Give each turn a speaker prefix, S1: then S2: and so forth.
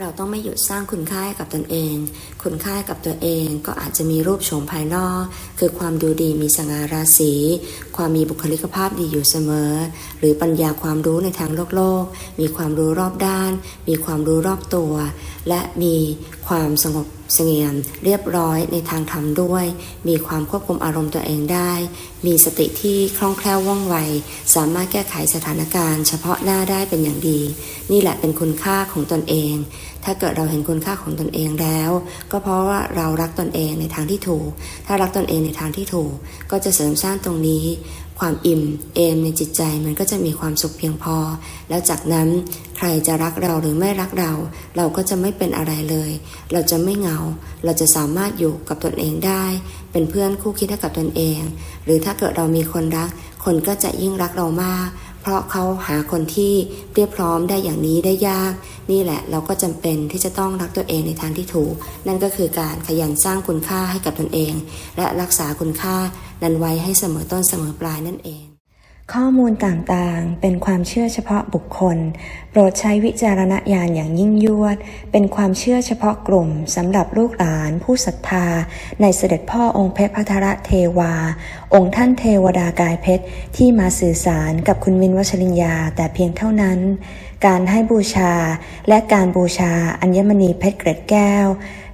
S1: เราต้องไม่หยุดสร้างคุณค่ากับตนเอง คุณค่ากับตัวเองก็อาจจะมีรูปโฉมภายนอก คือความดูดีมีสง่าราศี ความมีบุคลิกภาพดีอยู่เสมอ หรือปัญญาความรู้ในทางโลกโลก มีความรู้รอบด้าน มีความรู้รอบตัว และมีความสงบ เสงี่ยมเรียบร้อยในทางธรรมด้วย มีความควบคุมอารมณ์ตัวเองได้ มีสติที่คล่องแคล่วว่องไว สามารถแก้ไขสถานการณ์ เฉพาะหน้าได้เป็นอย่างดี นี่แหละเป็นคุณค่าของตนเอง ถ้าเกิดเราเห็นคุณค่าของตนเองแล้ว ก็เพราะว่าเรารักตนเองในทางที่ถูก ถ้ารักตนเองในทางที่ถูก ก็จะเสริมสร้างตรงนี้ความอิ่มเอมในจิตใจมันก็จะมีความสุขเพียงพอ แล้วจากนั้น รจะรักเราหรือไม่รักเรา เราก็จะไม่เป็นอะไรเลย เราจะไม่เหงา เราจะสามารถอยู่กับตนเองได้ เป็นเพื่อนคู่คิดให้กับตนเอง หรือถ้าเกิดเรามีคนรัก คนก็จะยิ่งรักเรามาก เพราะเขาหาคนที่เรียบพร้อมได้อย่างนี้ได้ยาก นี่แหละเราก็จำเป็นที่จะต้องรักตัวเองในทางที่ถูก นั่นก็คือการขยันสร้างคุณค่าให้กับตนเอง และรักษาคุณค่านั้นไว้ให้เสมอต้นเสมอปลายนั่นเอง
S2: ข้อมูลต่างๆ เป็นความเชื่อเฉพาะบุคคล โปรดใช้วิจารณญาณอย่างยิ่งยวด เป็นความเชื่อเฉพาะกลุ่มสำหรับลูกหลานผู้ศรัทธา ในเสด็จพ่อองค์เพชรพัทรเทวา องค์ท่านเทวดากายเพชร ที่มาสื่อสารกับคุณวินวชริญญาแต่เพียงเท่านั้น การให้บูชาและการบูชาอัญมณีเพชรเกร็ดแก้ว